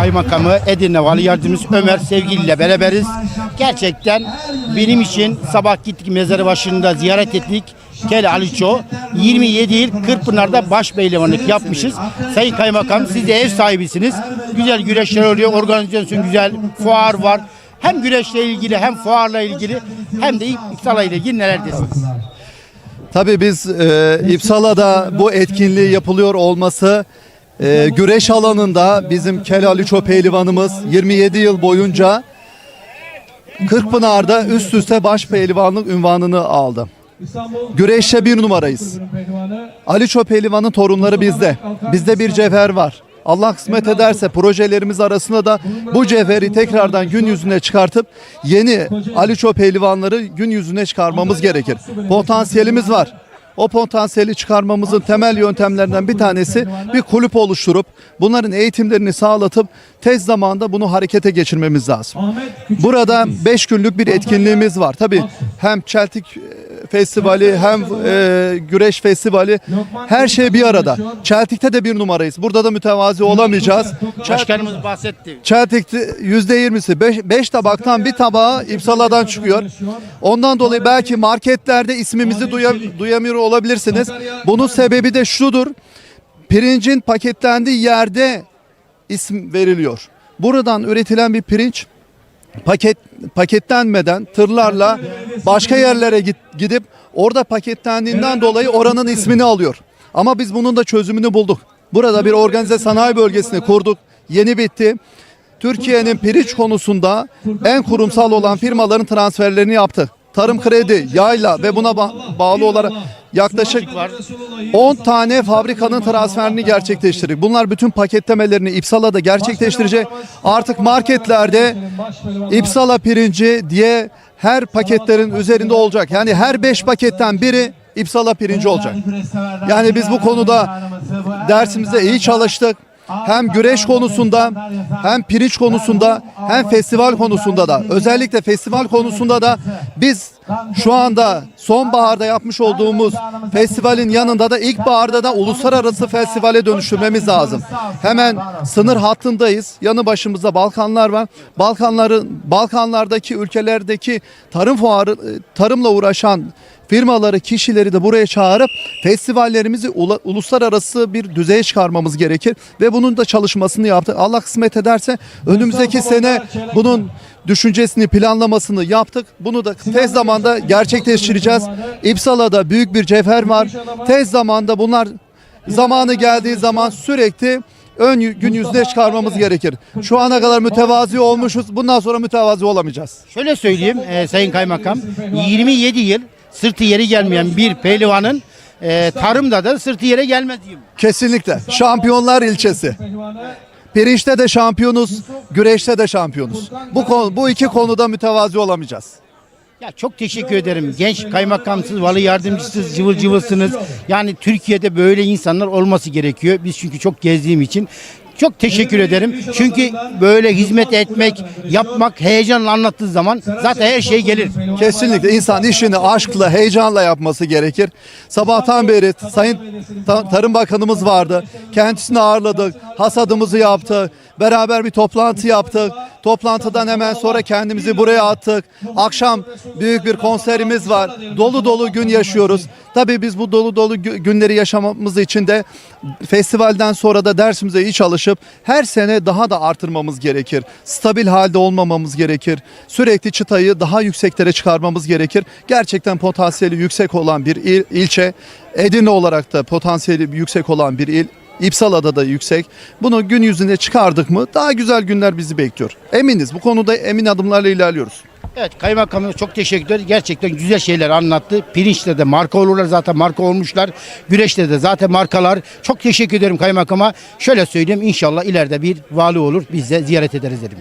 Kaymakamı Edirne Vali Yardımcısı Ömer Sevgili ile beraberiz. Gerçekten benim için sabah gittik mezarı başında ziyaret ettik. Kel Aliço 27 yıl Kırkpınar'da baş beylemanlık yapmışız. Sayın Kaymakam siz de ev sahibisiniz. Güzel güreşler oluyor. Organizasyon güzel. Fuar var. Hem güreşle ilgili hem fuarla ilgili hem de İpsala ile ilgili neler? Tabii biz e, İpsala'da bu etkinliği yapılıyor olması e, güreş alanında bizim Kel Ali Pehlivanımız 27 yıl boyunca Kırkpınar'da üst üste baş pehlivanlık ünvanını aldı. Güreşte bir numarayız. Ali Pehlivan'ın torunları bizde. Bizde bir cevher var. Allah kısmet ederse projelerimiz arasında da bu cevheri tekrardan gün yüzüne çıkartıp yeni Ali Pehlivanları gün yüzüne çıkarmamız gerekir. Potansiyelimiz var. O potansiyeli çıkarmamızın temel yöntemlerinden bir tanesi bir kulüp oluşturup bunların eğitimlerini sağlatıp tez zamanda bunu harekete geçirmemiz lazım. Burada 5 günlük bir etkinliğimiz var. Tabii hem Çeltik Festivali hem e, Güreş Festivali her şey bir arada. Çeltik'te de bir numarayız. Burada da mütevazi olamayacağız. Başkanımız bahsetti. Çeltik'te yüzde yirmisi 5 tabaktan bir tabağı İpsala'dan çıkıyor. Ondan dolayı belki marketlerde ismimizi duya- duyamıyor olabilirsiniz. Bunun sebebi de şudur. Pirincin paketlendiği yerde isim veriliyor. Buradan üretilen bir pirinç paket paketlenmeden tırlarla başka yerlere gidip orada paketlendiğinden dolayı oranın ismini alıyor. Ama biz bunun da çözümünü bulduk. Burada bir organize sanayi bölgesini kurduk. Yeni bitti. Türkiye'nin pirinç konusunda en kurumsal olan firmaların transferlerini yaptı. Tarım Kredi, Yayla ve buna ba- bağlı olarak yaklaşık 10 tane fabrikanın transferini gerçekleştirdik. Bunlar bütün paketlemelerini İpsala'da gerçekleştirecek. Artık marketlerde İpsala pirinci diye her paketlerin üzerinde olacak. Yani her 5 paketten biri İpsala pirinci olacak. Yani biz bu konuda dersimizde iyi çalıştık. Hem güreş konusunda hem pirinç konusunda hem festival konusunda da özellikle festival konusunda da biz şu anda sonbaharda yapmış olduğumuz festivalin yanında da ilkbaharda da uluslararası festivale dönüştürmemiz lazım. Hemen sınır hattındayız. Yanı başımızda Balkanlar var. Balkanların Balkanlardaki ülkelerdeki tarım fuarı tarımla uğraşan firmaları, kişileri de buraya çağırıp festivallerimizi ula- uluslararası bir düzeye çıkarmamız gerekir ve bunun da çalışmasını yaptık. Allah kısmet ederse önümüzdeki sene bunun düşüncesini, planlamasını yaptık. Bunu da tez zamanda gerçekleştireceğiz. İpsala'da büyük bir cevher var. Tez zamanda bunlar zamanı geldiği zaman sürekli ön gün yüzüne çıkarmamız gerekir. Şu ana kadar mütevazi olmuşuz. Bundan sonra mütevazi olamayacağız. Şöyle söyleyeyim e, Sayın Kaymakam 27 yıl sırtı yeri gelmeyen bir pehlivanın e, tarımda da sırtı yere gelmez diyeyim. Kesinlikle. Şampiyonlar ilçesi. Pirinçte de şampiyonuz, güreşte de şampiyonuz. Bu konu, bu iki konuda mütevazi olamayacağız. Ya çok teşekkür ederim. Genç kaymakamsız, vali yardımcısız, cıvıl cıvılsınız. Yani Türkiye'de böyle insanlar olması gerekiyor. Biz çünkü çok gezdiğim için. Çok teşekkür ederim. Çünkü böyle hizmet etmek, yapmak, heyecanla anlattığı zaman zaten her şey gelir. Kesinlikle insan işini aşkla, heyecanla yapması gerekir. Sabahtan beri Sayın Ta- Tarım Bakanımız vardı. Kendisini ağırladık. Hasadımızı yaptık. Beraber bir toplantı yaptık. Toplantıdan hemen sonra kendimizi buraya attık. Akşam büyük bir konserimiz var. Dolu dolu gün yaşıyoruz. Tabii biz bu dolu dolu gü- günleri yaşamamız için de festivalden sonra da dersimize iyi çalışıp her sene daha da artırmamız gerekir. Stabil halde olmamamız gerekir. Sürekli çıtayı daha yükseklere çıkarmamız gerekir. Gerçekten potansiyeli yüksek olan bir il, ilçe. Edirne olarak da potansiyeli yüksek olan bir il. İpsala'da da yüksek. Bunu gün yüzüne çıkardık mı daha güzel günler bizi bekliyor. Eminiz bu konuda emin adımlarla ilerliyoruz. Evet kaymakamımız çok teşekkür ederim. Gerçekten güzel şeyler anlattı. Pirinçte de marka olurlar zaten marka olmuşlar. Güreşte de zaten markalar. Çok teşekkür ederim kaymakama. Şöyle söyleyeyim inşallah ileride bir vali olur. Biz de ziyaret ederiz dedim.